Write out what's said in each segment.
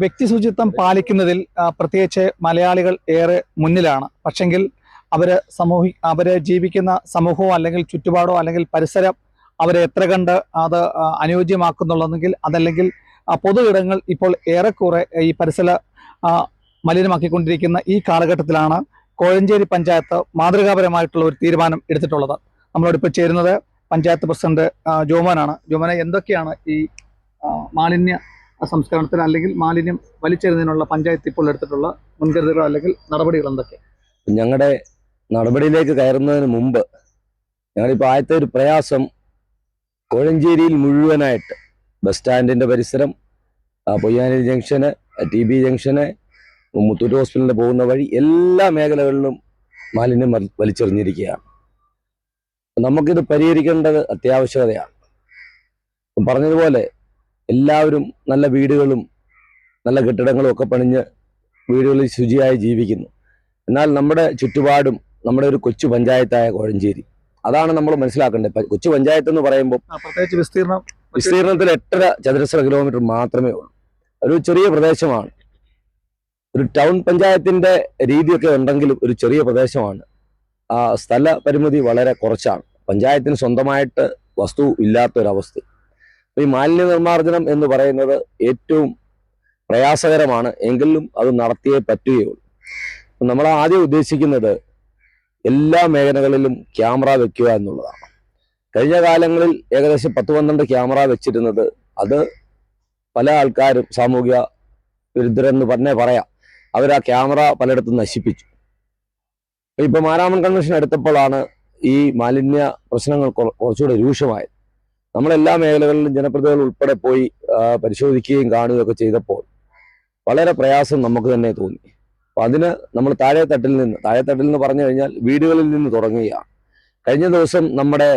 വ്യക്തി ശുചിത്വം പാലിക്കുന്നതിൽ പ്രത്യേകിച്ച് മലയാളികൾ ഏറെ മുന്നിലാണ്. പക്ഷെങ്കിൽ അവർ സമൂഹി അവർ ജീവിക്കുന്ന സമൂഹമോ അല്ലെങ്കിൽ ചുറ്റുപാടോ അല്ലെങ്കിൽ പരിസരം അവരെ എത്ര കണ്ട് അത് അനുയോജ്യമാക്കുന്നുള്ളതെങ്കിൽ അതല്ലെങ്കിൽ പൊതു ഇടങ്ങൾ ഇപ്പോൾ ഏറെക്കുറെ ഈ പരിസര മലിനമാക്കിക്കൊണ്ടിരിക്കുന്ന ഈ കാലഘട്ടത്തിലാണ് കോഴഞ്ചേരി പഞ്ചായത്ത് മാതൃകാപരമായിട്ടുള്ള ഒരു തീരുമാനം എടുത്തിട്ടുള്ളത്. നമ്മളോട് ഇപ്പോൾ ചേരുന്നത് പഞ്ചായത്ത് പ്രസിഡന്റ് ജോമോനാണ്. ജോമോനെ എന്തൊക്കെയാണ് ഈ മാലിന്യ സംസ്കരണത്തിന് അല്ലെങ്കിൽ മാലിന്യം വലിച്ചെറിയുന്നതിനുള്ള പഞ്ചായത്ത് ഇപ്പോൾ എടുത്തിട്ടുള്ള മുൻകരുതലുകൾ അല്ലെങ്കിൽ നടപടികൾ എന്തൊക്കെ? ഞങ്ങളുടെ നടപടിയിലേക്ക് കയറുന്നതിന് മുമ്പ് ഞങ്ങളിപ്പോൾ ആദ്യത്തെ ഒരു പ്രയാസം കോഴഞ്ചേരിയിൽ മുഴുവനായിട്ട് ബസ് സ്റ്റാൻഡിന്റെ പരിസരം പൊയ്യാനി ജംഗ്ഷന് ടി ബി ജംഗ്ഷന് മുത്തൂറ്റ് ഹോസ്പിറ്റലിൽ പോകുന്ന വഴി എല്ലാ മേഖലകളിലും മാലിന്യം വലിച്ചെറിഞ്ഞിരിക്കുകയാണ്. നമുക്കിത് പരിഹരിക്കേണ്ടത് അത്യാവശ്യകതയാണ്. പറഞ്ഞതുപോലെ എല്ലാവരും നല്ല വീടുകളും നല്ല കെട്ടിടങ്ങളും ഒക്കെ പണിഞ്ഞ് വീടുകളിൽ ശുചിയായി ജീവിക്കുന്നു. എന്നാൽ നമ്മുടെ ചുറ്റുപാടും നമ്മുടെ ഒരു കൊച്ചു പഞ്ചായത്തായ കോഴഞ്ചേരി. അതാണ് നമ്മൾ മനസ്സിലാക്കേണ്ടത്. കൊച്ചു പഞ്ചായത്ത് എന്ന് പറയുമ്പോൾ പ്രത്യേകിച്ച് വിസ്തീർണം വിസ്തീർണത്തിൽ എട്ടര ചതുരശ്ര കിലോമീറ്റർ മാത്രമേ ഉള്ളൂ. ഒരു ചെറിയ പ്രദേശമാണ്. ഒരു ടൗൺ പഞ്ചായത്തിന്റെ രീതിയൊക്കെ ഉണ്ടെങ്കിലും ഒരു ചെറിയ പ്രദേശമാണ്. ആ സ്ഥല പരിമിതി വളരെ കുറച്ചാണ്. പഞ്ചായത്തിന് സ്വന്തമായിട്ട് വസ്തു ഇല്ലാത്തൊരവസ്ഥ. ഈ മാലിന്യ നിർമ്മാർജനം എന്ന് പറയുന്നത് ഏറ്റവും പ്രയാസകരമാണ് എങ്കിലും അത് നടത്തിയേ പറ്റുകയുള്ളൂ. നമ്മൾ ആദ്യം ഉദ്ദേശിക്കുന്നത് എല്ലാ മേഖലകളിലും ക്യാമറ വെക്കുക എന്നുള്ളതാണ്. കഴിഞ്ഞ കാലങ്ങളിൽ ഏകദേശം പത്ത് പന്ത്രണ്ട് ക്യാമറ വെച്ചിരുന്നത് അത് പല ആൾക്കാരും സാമൂഹ്യ വിരുദ്ധരെന്ന് പറഞ്ഞേ പറയാം. അവർ ആ ക്യാമറ പലയിടത്തും നശിപ്പിച്ചു. ഇപ്പൊ മാരാമൺ കൺവെൻഷൻ എടുത്തപ്പോഴാണ് ഈ മാലിന്യ പ്രശ്നങ്ങൾ കുറ- കുറച്ചുകൂടെ രൂക്ഷമായത്. നമ്മളെല്ലാ മേഖലകളിലും ജനപ്രതിനിധികൾ ഉൾപ്പെടെ പോയി പരിശോധിക്കുകയും കാണുകയും ഒക്കെ ചെയ്തപ്പോൾ വളരെ പ്രയാസം നമുക്ക് തന്നെ തോന്നി. അപ്പൊ അതിന് നമ്മൾ താഴെത്തട്ടിൽ നിന്ന് താഴെത്തട്ടിൽ നിന്ന് പറഞ്ഞു കഴിഞ്ഞാൽ വീടുകളിൽ നിന്ന് തുടങ്ങുകയാണ്. കഴിഞ്ഞ ദിവസം നമ്മുടെ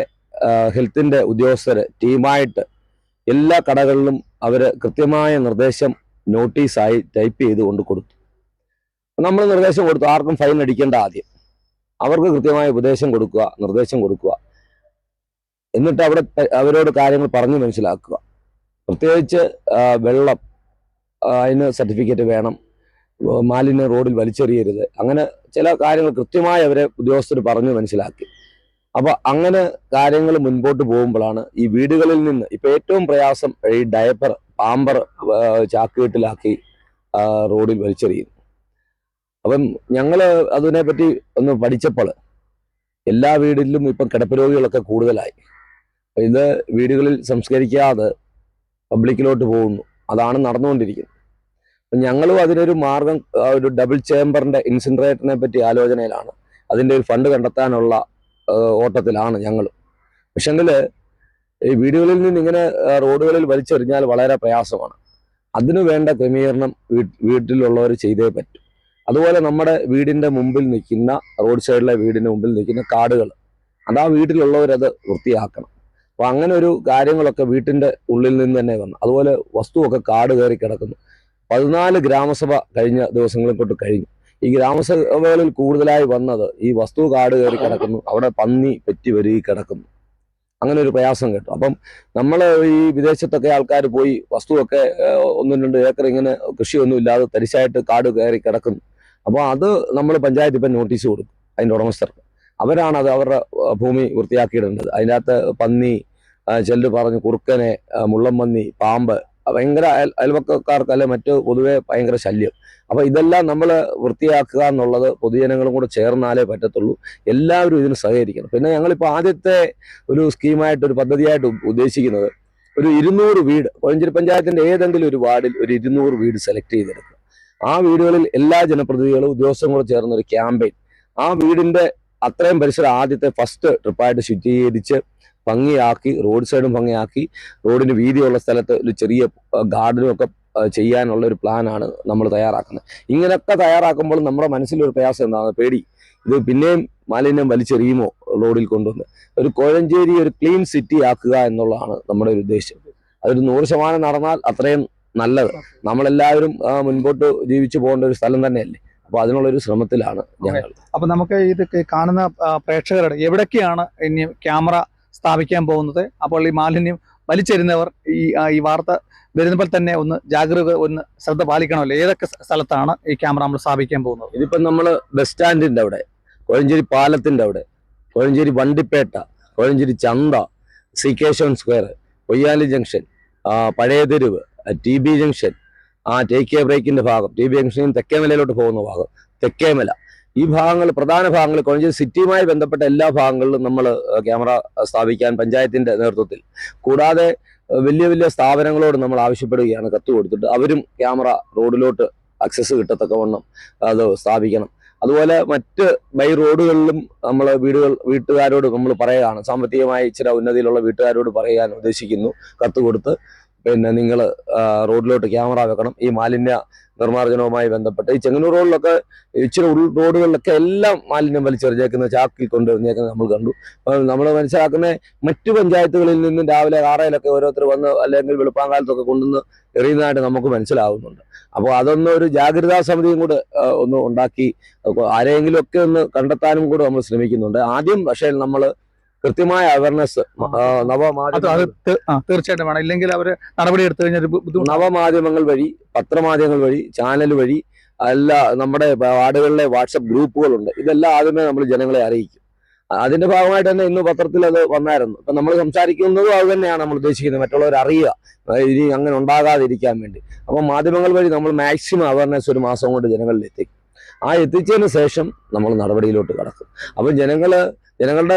ഹെൽത്തിന്റെ ഉദ്യോഗസ്ഥര് ടീമായിട്ട് എല്ലാ കടകളിലും അവർ കൃത്യമായ നിർദ്ദേശം നോട്ടീസായി ടൈപ്പ് ചെയ്ത് കൊണ്ട് കൊടുത്തു. നമ്മൾ നിർദ്ദേശം കൊടുത്തു ആർക്കും ഫൈൻ അടിക്കേണ്ട ആദ്യം. അവർക്ക് കൃത്യമായ ഉപദേശം കൊടുക്കുക നിർദ്ദേശം കൊടുക്കുക. എന്നിട്ട് അവിടെ അവരോട് കാര്യങ്ങൾ പറഞ്ഞു മനസ്സിലാക്കുക. പ്രത്യേകിച്ച് വെള്ളം അതിന് സർട്ടിഫിക്കറ്റ് വേണം മാലിന്യം റോഡിൽ വലിച്ചെറിയരുത്. അങ്ങനെ ചില കാര്യങ്ങൾ കൃത്യമായി അവരെ ഉദ്യോഗസ്ഥർ പറഞ്ഞു മനസ്സിലാക്കി. അപ്പോൾ അങ്ങനെ കാര്യങ്ങൾ മുൻപോട്ട് പോകുമ്പോഴാണ് ഈ വീടുകളിൽ നിന്ന് ഇപ്പൊ ഏറ്റവും പ്രയാസം ഈ ഡയപ്പർ പാമ്പർ ചാക്കുകെട്ടിലാക്കി റോഡിൽ വലിച്ചെറിയുന്നു അപ്പം ഞങ്ങൾ അതിനെപ്പറ്റി ഒന്ന് പഠിച്ചപ്പോൾ എല്ലാ വീടിലും ഇപ്പം കിടപ്പ് രോഗികളൊക്കെ കൂടുതലായി. ഇത് വീടുകളിൽ സംസ്കരിക്കാതെ പബ്ലിക്കിലോട്ട് പോകുന്നു. അതാണ് നടന്നുകൊണ്ടിരിക്കുന്നത്. ഞങ്ങളും അതിനൊരു മാർഗം ഒരു ഡബിൾ ചേംബറിന്റെ ഇൻസിൻറേറ്ററിനെ പറ്റി ആലോചനയിലാണ്. അതിന്റെ ഒരു ഫണ്ട് കണ്ടെത്താനുള്ള ഓട്ടത്തിലാണ് ഞങ്ങൾ പക്ഷെങ്കിൽ ഈ വീടുകളിൽ നിന്ന് ഇങ്ങനെ റോഡുകളിൽ വലിച്ചെറിഞ്ഞാൽ വളരെ പ്രയാസമാണ്. അതിനു വേണ്ട ക്രമീകരണം വീട്ടിലുള്ളവർ ചെയ്തേ പറ്റൂ. അതുപോലെ നമ്മുടെ വീടിന്റെ മുമ്പിൽ നിൽക്കുന്ന റോഡ് സൈഡിലെ വീടിന്റെ മുമ്പിൽ നിൽക്കുന്ന കാടുകൾ അത് ആ വീട്ടിലുള്ളവരത് വൃത്തിയാക്കണം. അപ്പൊ അങ്ങനെ ഒരു കാര്യങ്ങളൊക്കെ വീട്ടിന്റെ ഉള്ളിൽ നിന്ന് തന്നെ വന്നു. അതുപോലെ വസ്തുവൊക്കെ കാട് കയറി കിടക്കുന്നു. പതിനാല് ഗ്രാമസഭ കഴിഞ്ഞ ദിവസങ്ങളിൽ തൊട്ട് കഴിഞ്ഞു. ഈ ഗ്രാമസഭകളിൽ കൂടുതലായി വന്നത് ഈ വസ്തു കാട് കയറി കിടക്കുന്നു അവിടെ പന്നി പെറ്റി വരികി കിടക്കുന്നു. അങ്ങനെ ഒരു പ്രയാസം കേട്ടു. അപ്പം നമ്മൾ ഈ വിദേശത്തൊക്കെ ആൾക്കാർ പോയി വസ്തുവൊക്കെ ഒന്നും രണ്ട് ഏക്കർ ഇങ്ങനെ കൃഷിയൊന്നും ഇല്ലാതെ തരിശായിട്ട് കാട് കയറി കിടക്കുന്നു. അപ്പോൾ അത് നമ്മൾ പഞ്ചായത്ത് ഇപ്പം നോട്ടീസ് കൊടുക്കും അതിന്റെ ഉടമസ്ഥർക്ക്. അവരാണത് അവരുടെ ഭൂമി വൃത്തിയാക്കിയിടേണ്ടത്. അതിന്റെ അകത്ത് പന്നി ചെല്ല് പറഞ്ഞു കുറുക്കനെ മുള്ളംപന്നി പാമ്പ് ഭയങ്കര അയൽ അയൽവക്കക്കാർക്ക് അല്ലെ മറ്റ് പൊതുവെ ഭയങ്കര ശല്യം. അപ്പൊ ഇതെല്ലാം നമ്മൾ വൃത്തിയാക്കുക എന്നുള്ളത് പൊതുജനങ്ങളും കൂടെ ചേർന്നാലേ പറ്റത്തുള്ളൂ. എല്ലാവരും ഇതിന് സഹകരിക്കണം. പിന്നെ ഞങ്ങളിപ്പോൾ ആദ്യത്തെ ഒരു സ്കീമായിട്ട് ഒരു പദ്ധതിയായിട്ട് ഉദ്ദേശിക്കുന്നത് ഒരു ഇരുന്നൂറ് വീട് കോഴഞ്ചേരി പഞ്ചായത്തിന്റെ ഏതെങ്കിലും ഒരു വാർഡിൽ ഒരു ഇരുന്നൂറ് വീട് സെലക്ട് ചെയ്തെടുക്കുക. ആ വീടുകളിൽ എല്ലാ ജനപ്രതിനിധികളും ഉദ്യോഗസ്ഥരും കൂടെ ചേർന്ന ഒരു ക്യാമ്പയിൻ. ആ വീടിന്റെ അത്രയും പരിസരം ആദ്യത്തെ ഫസ്റ്റ് ട്രിപ്പായിട്ട് ശുചീകരിച്ച് ഭംഗിയാക്കി റോഡ് സൈഡും ഭംഗിയാക്കി റോഡിന് വീതിയുള്ള സ്ഥലത്ത് ഒരു ചെറിയ ഗാർഡനും ഒക്കെ ചെയ്യാനുള്ള ഒരു പ്ലാനാണ് നമ്മൾ തയ്യാറാക്കുന്നത്. ഇങ്ങനെയൊക്കെ തയ്യാറാക്കുമ്പോൾ നമ്മുടെ മനസ്സിലൊരു പ്രയാസം എന്താണ്? പേടി. ഇത് പിന്നെയും മാലിന്യം വലിച്ചെറിയുമോ റോഡിൽ കൊണ്ടുവന്ന്? ഒരു കോഴഞ്ചേരി ഒരു ക്ലീൻ സിറ്റി ആക്കുക എന്നുള്ളതാണ് നമ്മുടെ ഒരു ഉദ്ദേശം. അതൊരു നൂറ് ശതമാനം നടന്നാൽ അത്രയും നല്ലത്. നമ്മളെല്ലാവരും മുൻപോട്ട് ജീവിച്ചു പോകേണ്ട ഒരു സ്ഥലം തന്നെയല്ലേ? അപ്പൊ അതിനുള്ള ഒരു ശ്രമത്തിലാണ് ഞങ്ങൾ. അപ്പൊ നമുക്ക് ഇത് കാണുന്ന പ്രേക്ഷകരുടെ എവിടൊക്കെയാണ് ഇനി ക്യാമറ സ്ഥാപിക്കാൻ പോകുന്നത്. അപ്പോൾ ഈ മാലിന്യം വലിച്ചെരുന്നവർ ഈ ഈ വാർത്ത വരുമ്പോൾ തന്നെ ഒന്ന് ജാഗ്രത ഒന്ന് ശ്രദ്ധ പാലിക്കണമല്ലോ. ഏതൊക്കെ സ്ഥലത്താണ് ഈ ക്യാമറ നമ്മൾ സ്ഥാപിക്കാൻ പോകുന്നത്? ഇതിപ്പം നമ്മൾ ബസ് സ്റ്റാൻഡിന്റെ അവിടെ കോഴഞ്ചേരി പാലത്തിന്റെ അവിടെ കോഴഞ്ചേരി വണ്ടിപ്പേട്ട കോഴഞ്ചേരി ചന്ത C Kesavan square Koyyali junction പഴയ തെരുവ് ടി ബി ജംഗ്ഷൻ ആ ടേക്ക് എ ബ്രേക്കിന്റെ ഭാഗം ടി ബി ജംഗ്ഷനിൽ തെക്കേമലയിലോട്ട് പോകുന്ന ഭാഗം തെക്കേമല. ഈ ഭാഗങ്ങൾ പ്രധാന ഭാഗങ്ങൾ കോഴഞ്ചേരി സിറ്റിയുമായി ബന്ധപ്പെട്ട എല്ലാ ഭാഗങ്ങളിലും നമ്മൾ ക്യാമറ സ്ഥാപിക്കാൻ പഞ്ചായത്തിന്റെ നേതൃത്വത്തിൽ. കൂടാതെ വലിയ വലിയ സ്ഥാപനങ്ങളോട് നമ്മൾ ആവശ്യപ്പെടുകയാണ് കത്ത് കൊടുത്തിട്ട്. അവരും ക്യാമറ റോഡിലോട്ട് അക്സസ് കിട്ടത്തക്കവണ്ണം അത് സ്ഥാപിക്കണം. അതുപോലെ മറ്റ് ബൈ റോഡുകളിലും നമ്മൾ വീടുകൾ വീട്ടുകാരോട് നമ്മൾ പറയുകയാണ്. സാമ്പത്തികമായി ഇച്ചിരി ഉന്നതിയിലുള്ള വീട്ടുകാരോട് പറയാൻ ഉദ്ദേശിക്കുന്നു കത്ത് കൊടുത്ത്. പിന്നെ നിങ്ങൾ റോഡിലോട്ട് ക്യാമറ വെക്കണം. ഈ മാലിന്യ നിർമ്മാർജനവുമായി ബന്ധപ്പെട്ട് ഈ ചെങ്ങന്നൂർ റോഡിലൊക്കെ ഇച്ചിരി ഉൾ റോഡുകളിലൊക്കെ എല്ലാം മാലിന്യം വലിച്ചെറിഞ്ഞേക്കുന്ന ചാക്കിൽ കൊണ്ടുവരുന്നേക്കുന്നത് നമ്മൾ കണ്ടു. നമ്മൾ മനസ്സിലാക്കുന്ന മറ്റു പഞ്ചായത്തുകളിൽ നിന്നും രാവിലെ ആറയിലൊക്കെ ഓരോരുത്തർ വന്ന് അല്ലെങ്കിൽ വെളുപ്പാങ്കാലത്തൊക്കെ കൊണ്ടുവന്ന് എറിയുന്നതായിട്ട് നമുക്ക് മനസ്സിലാവുന്നുണ്ട്. അപ്പോൾ അതൊന്നും ഒരു ജാഗ്രതാ സമിതിയും കൂടെ ഒന്ന് ഉണ്ടാക്കി ആരെയെങ്കിലുമൊക്കെ ഒന്ന് കണ്ടെത്താനും കൂടെ നമ്മൾ ശ്രമിക്കുന്നുണ്ട്. ആദ്യം പക്ഷേ നമ്മൾ കൃത്യമായ അവയർനെസ് നവമാധ്യമ തീർച്ചയായിട്ടും വേണം. ഇല്ലെങ്കിൽ അവർ നടപടി എടുത്തു കഴിഞ്ഞാൽ നവമാധ്യമങ്ങൾ വഴി പത്രമാധ്യമങ്ങൾ വഴി ചാനൽ വഴി അല്ല നമ്മുടെ വാർഡുകളിലെ വാട്സപ്പ് ഗ്രൂപ്പുകളുണ്ട്. ഇതെല്ലാം ആദ്യമേ നമ്മൾ ജനങ്ങളെ അറിയിക്കും. അതിന്റെ ഭാഗമായിട്ട് തന്നെ ഇന്ന് പത്രത്തിൽ അത് വന്നായിരുന്നു. ഇപ്പൊ നമ്മൾ സംസാരിക്കുന്നതും അത് തന്നെയാണ് നമ്മൾ ഉദ്ദേശിക്കുന്നത്. മറ്റുള്ളവർ അറിയുക. ഇനി അങ്ങനെ ഉണ്ടാകാതിരിക്കാൻ വേണ്ടി. അപ്പൊ മാധ്യമങ്ങൾ വഴി നമ്മൾ മാക്സിമം അവയർനെസ് ഒരു മാസം കൊണ്ട് ജനങ്ങളിൽ എത്തിക്കും ആ എത്തിച്ചതിന് ശേഷം നമ്മൾ നടപടിയിലോട്ട് കടക്കും. അപ്പം ജനങ്ങൾ ജനങ്ങളുടെ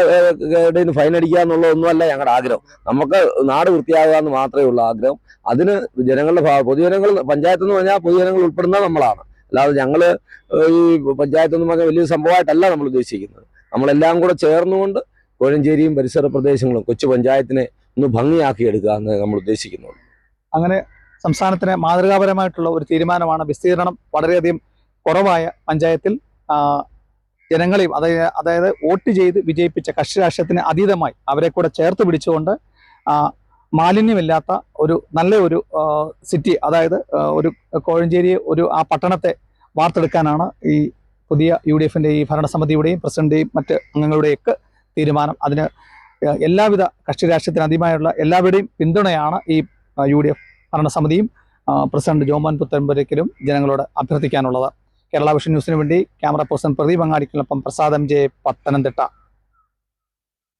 ഇടയിൽ ഫൈൻ അടിക്കുക എന്നുള്ളതൊന്നുമല്ല ഞങ്ങളുടെ ആഗ്രഹം. നമുക്ക് നാട് വൃത്തിയാകുക എന്ന് മാത്രമേ ഉള്ളൂ ആഗ്രഹം. അതിന് ജനങ്ങളുടെ ഭാഗം പൊതുജനങ്ങൾ പഞ്ചായത്ത് എന്ന് പറഞ്ഞാൽ പൊതുജനങ്ങൾ ഉൾപ്പെടുന്ന നമ്മളാണ്. അല്ലാതെ ഞങ്ങൾ ഈ പഞ്ചായത്ത് എന്ന് പറഞ്ഞാൽ വലിയ സംഭവമായിട്ടല്ല നമ്മൾ ഉദ്ദേശിക്കുന്നത്. നമ്മളെല്ലാം കൂടെ ചേർന്നുകൊണ്ട് കോഴഞ്ചേരിയും പരിസര പ്രദേശങ്ങളും കൊച്ചു പഞ്ചായത്തിനെ ഒന്ന് ഭംഗിയാക്കി എടുക്കുക എന്ന് നമ്മൾ ഉദ്ദേശിക്കുന്നുള്ളൂ. അങ്ങനെ സംസ്ഥാനത്തിന് മാതൃകാപരമായിട്ടുള്ള ഒരു തീരുമാനമാണ് വിസ്തീർണം വളരെയധികം കുറവായ പഞ്ചായത്തിൽ ജനങ്ങളെയും അതായത് അതായത് വോട്ട് ചെയ്ത് വിജയിപ്പിച്ച കക്ഷി രാഷ്ട്രീയത്തിന് അതീതമായി അവരെ കൂടെ ചേർത്ത് പിടിച്ചുകൊണ്ട് മാലിന്യമില്ലാത്ത ഒരു നല്ല ഒരു സിറ്റി അതായത് ഒരു കോഴഞ്ചേരി ഒരു ആ പട്ടണത്തെ വാർത്തെടുക്കാനാണ് ഈ പുതിയ യു ഡി എഫിന്റെ ഈ ഭരണസമിതിയുടെയും പ്രസിഡന്റെയും മറ്റ് അംഗങ്ങളുടെയൊക്കെ തീരുമാനം. അതിന് എല്ലാവിധ കക്ഷി രാഷ്ട്രീയത്തിന് അതിമായുള്ള എല്ലാവരുടെയും പിന്തുണയാണ് ഈ യു ഡി എഫ് ഭരണസമിതിയും പ്രസിഡന്റ് ജോമോൻ പുത്തൻപുരയ്ക്കലും ജനങ്ങളോട് അഭ്യർത്ഥിക്കാനുള്ളത്. കേരള വിഷൻ ന്യൂസിന് വേണ്ടി ക്യാമറ പേഴ്സൺ പ്രദീപ് അങ്ങാടിക്കൊപ്പം പ്രസാദം ജെ പത്തനംതിട്ട.